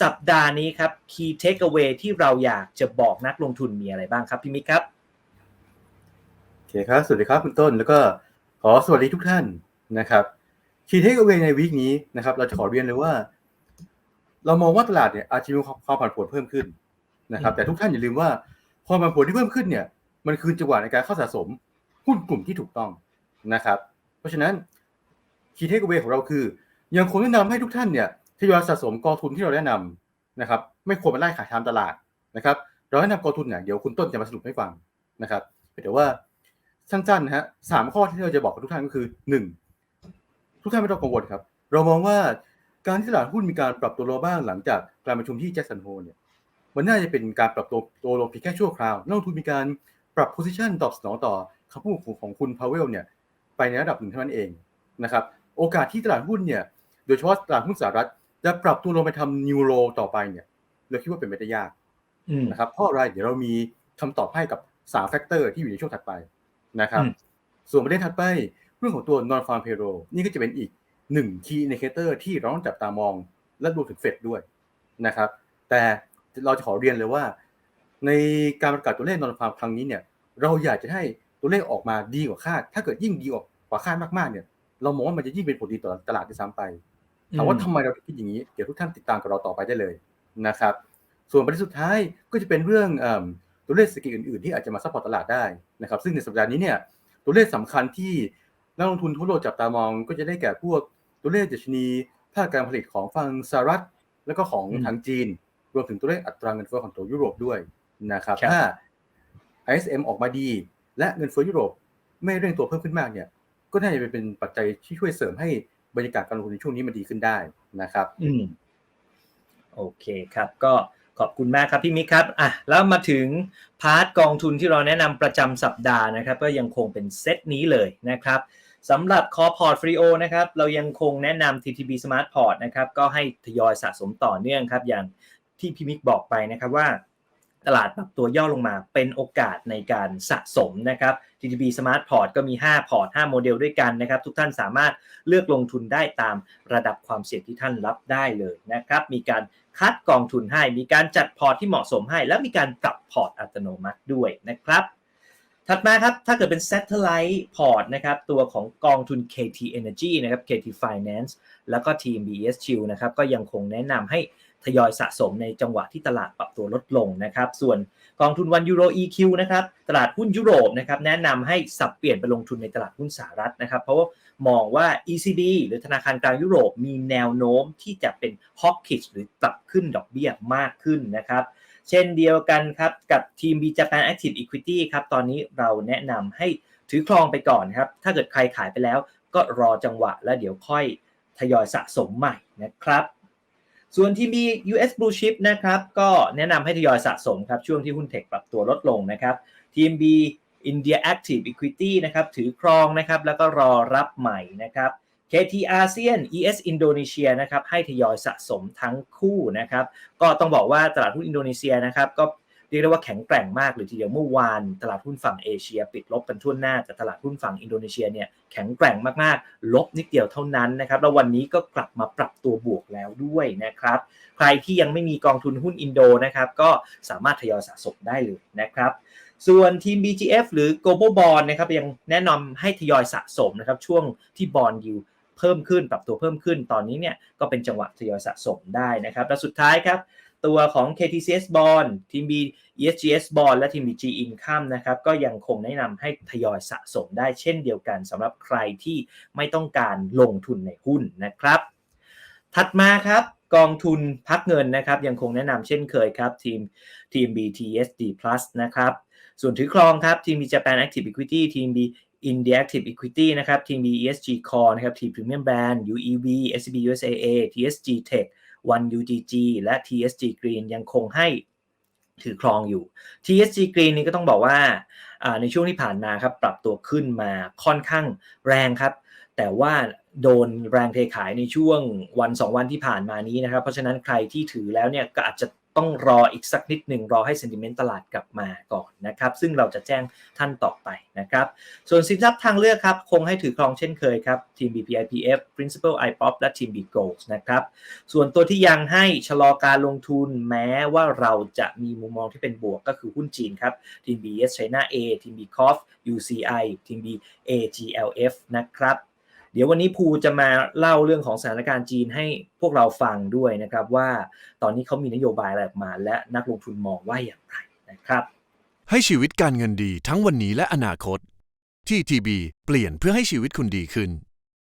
สัปดาห์นี้ครับ Key Takeaway ที่เราอยากจะบอกนักลงทุนมีอะไรบ้างครับพี่มิกครับโอเคครับ สวัสดีครับคุณต้นแล้วก็ขอสวัสดีทุกท่านนะครับคีย์เทคเอาไว้ในวีคนี้นะครับ เราจะขอเรียนเลยว่า เรามองว่าตลาดเนี่ยอาจจะมีความผันผวนเพิ่มขึ้นนะครับ แต่ทุกท่านอย่าลืมว่าความผันผวนที่เพิ่มขึ้นเนี่ย มันคือจังหวะในการเข้าสะสมหุ้นกลุ่มที่ถูกต้องนะครับ เพราะฉะนั้นคีย์เทคเวของเราคือ ยังคงแนะนำให้ทุกท่านเนี่ย ทยอยสะสมกองทุนที่เราแนะนำนะครับ ไม่ควรมาไล่ขายตามตลาดนะครับเราแนะนำกองทุนเนี่ยเดี๋ยวคุณต้นจะมาสรุปให้ฟังนะครับแต่ว่าสั้นๆนะฮะสามข้อที่เราจะบอกกับทุกท่านก็คือหนึ่งทุกท่านไม่ต้องกังวลครับ เรามองว่าการที่ตลาดหุ้นมีการปรับตัวลงบ้างหลังจากการประชุมที่แจ็คสันโฮเนี่ยมันน่าจะเป็นการปรับตัวตัวลงเพียงแค่ชั่วคราวนักลงทุนมีการปรับ position ตอบสนองต่อคำพูดของคุณพาวเวลเนี่ยไปในระดับหนึ่งเท่านั้นเองนะครับ โอกาสที่ตลาดหุ้นเนี่ย โดยเฉพาะตลาดหุ้นสหรัฐ จะปรับตัวลงไปทำนิวโรต่อไปเนี่ยเราคิดว่าเป็นไปได้ยากนะครับเพราะอะไรเดี๋ยวเรามีคำตอบให้กับ3แฟกเตอร์ที่อยู่ในช่วงถัดไปนะครับ ส่วนประเด็นถัดไปเรื่องของตัว non farm payroll นี่ก็จะเป็นอีกหนึ่ง key indicator ที่เราต้องจับตามองและรวมถึงเฟดด้วยนะครับ แต่เราจะขอเรียนเลยว่า ในการประกาศตัวเลข non farm ครั้งนี้เนี่ย เราอยากจะให้ตัวเลขออกมาดีกว่าคาด ถ้าเกิดยิ่งดีกว่าคาดมากๆเนี่ย เรามองว่ามันจะยิ่งเป็นผลดีต่อตลาดที่ซ้ำไป ถามว่าทำไมเราถึงคิดอย่างนี้ เดี๋ยวทุกท่านติดตามกับเราต่อไปได้เลยนะครับ ส่วนประเด็นสุดท้ายก็จะเป็นเรื่องตัวเลขเศรษฐกิจอื่นๆ ที่อาจจะมาซัพพอร์ตตลาดได้นะครับ ซึ่งในสัปดาห์นี้เนี่ยตัวเลขสำคัญที่นักลงทุนทั่วโลกจับตามอง ก็จะได้แก่พวกตัวเลขดัชนีภาคการผลิตของฝั่งสหรัฐ แล้วก็ของทางจีน รวมถึงตัวเลขอัตราเงินเฟ้อของตัวยุโรปด้วยนะครับถ้า ISM ออกมาดี และเงินเฟ้อยุโรปไม่เร่งตัวเพิ่มขึ้นมากเนี่ย ก็น่าจะเป็นปัจจัยที่ช่วยเสริมให้ บรรยากาศการลงทุนในช่วงนี้มันดีขึ้นได้นะครับ อืมโอเคครับ ก็ขอบคุณมากครับพี่มิกครับอะแล้วมาถึงพาร์ทกองทุนที่เราแนะนำประจำสัปดาห์นะครับ ก็ยังคงเป็นเซตนี้เลยนะครับสำหรับคอพอร์ตฟรีโอนะครับเรายังคงแนะนำ TTB Smart Port นะครับก็ให้ทยอยสะสมต่อเนื่องครับ อย่างที่พี่มิกบอกไปนะครับว่า ตลาดปรับตัวย่อลงมาเป็นโอกาสในการสะสมนะครับ TTB Smart Port ก็มี 5 พอร์ต 5 โมเดลด้วยกันนะครับ ทุกท่านสามารถเลือกลงทุนได้ตามระดับความเสี่ยงที่ท่านรับได้เลยนะครับ มีการคัดกองทุนให้ มีการจัดพอร์ตที่เหมาะสมให้ และมีการปรับพอร์ตอัตโนมัติด้วยนะครับถัดมาครับ ถ้าเกิดเป็น Satellite Port นะครับ ตัวของกองทุน KT Energy นะครับ KT Finance แล้วก็ TMBS Chill นะครับ ก็ยังคงแนะนำให้ ทยอยสะสมในจังหวะที่ตลาดปรับตัวลดลงนะครับ ส่วนกองทุนวันยูโร EQ นะครับ ตลาดหุ้นยุโรปนะครับแนะนำให้สับเปลี่ยนไปลงทุนในตลาดหุ้นสหรัฐนะครับ เพราะว่ามองว่า ECB หรือธนาคารกลางยุโรปมีแนวโน้มที่จะเป็น hawkish หรือปรับขึ้นดอกเบี้ยมากขึ้นนะครับเช่นเดียวกันครับ กับทีม B Japan Active Equity ครับ ตอนนี้เราแนะนำให้ถือครองไปก่อนครับ ถ้าเกิดใครขายไปแล้วก็รอจังหวะแล้วเดี๋ยวค่อยทยอยสะสมใหม่นะครับ ส่วนที่มี US Blue Chip นะครับ ก็แนะนำให้ทยอยสะสมครับ ช่วงที่หุ้นเทคปรับตัวลดลงนะครับ TMB India Active Equity นะครับถือครองนะครับ แล้วก็รอรับใหม่นะครับ KT ASEAN ES Indonesia นะครับให้ทยอยสะสมทั้งคู่นะครับ ก็ต้องบอกว่าตลาดหุ้นอินโดนีเซียนะครับก็ เรียกได้ว่าแข็งแกร่งมากเลยทีเดียวเมื่อวานตลาดหุ้นฝั่งเอเชีย ปิดลบกันทั่วหน้าแต่ตลาดหุ้นฝั่งอินโดนีเซียเนี่ยแข็งแกร่งมากๆ ลบนิดเดียวเท่านั้นนะครับแล้ววันนี้ก็กลับมาปรับตัวบวกแล้วด้วยนะครับใครที่ยังไม่มีกองทุนหุ้นอินโดนะครับก็สามารถทยอยสะสมได้เลยนะครับส่วนทีม BGF หรือ Global Bond นะครับยังแนะนำให้ทยอยสะสมนะครับช่วงที่บอลยูเพิ่มขึ้นปรับตัวเพิ่มขึ้นตอนนี้เนี่ยก็เป็นจังหวะทยอยสะสมได้นะครับและสุดท้ายครับ ตัวของ KTCS Bond ทีม B ESGS Bond และทีม BG Income นะครับก็ยังคงแนะนำให้ทยอยสะสมได้เช่นเดียวกันสำหรับใครที่ไม่ต้องการลงทุนในหุ้นนะครับ ถัดมาครับกองทุนพักเงินนะครับ ยังคงแนะนำเช่นเคยครับ ทีมทีม BTSD Plus นะครับ ส่วนถือครองครับทีม B Japan Active Equity ทีม B India Active Equity นะครับ ทีม B ESG Core นะครับ ทีม Premium Brand UEV SCB USAA TSG Tech One UGG และ TSG Green ยังคงให้ถือครองอยู่ TSG Green นี่ก็ต้องบอกว่าในช่วงที่ผ่านมาครับปรับตัวขึ้นมาค่อนข้างแรงครับ แต่ว่าโดนแรงเทขายในช่วงวัน 2 วันที่ผ่านมานี้นะครับ เพราะฉะนั้นใครที่ถือแล้วเนี่ยก็อาจจะ ต้องรออีกสักนิดหนึ่งรอให้ sentiment ตลาดกลับมาก่อนนะครับ ซึ่งเราจะแจ้งท่านต่อไปนะครับ ส่วนสินทรัพย์ทางเลือกครับ คงให้ถือครองเช่นเคยครับ ทีม BPIPF Principal iPop และทีม B Gold นะครับ ส่วนตัวที่ยังให้ชะลอการลงทุนแม้ว่าเราจะมีมุมมองที่เป็นบวกก็คือหุ้นจีนครับ ทีม BS China A ทีม B c o f UCI ทีม B AGLF นะครับ เดี๋ยววันนี้ภูจะมาเล่าเรื่องของสถานการณ์จีนให้พวกเราฟังด้วยนะครับ ว่าตอนนี้เขามีนโยบายอะไรออกมา และนักลงทุนมองว่าอย่างไรนะครับ ให้ชีวิตการเงินดีทั้งวันนี้และอนาคตที่ทีบีเปลี่ยนเพื่อให้ชีวิตคุณดีขึ้น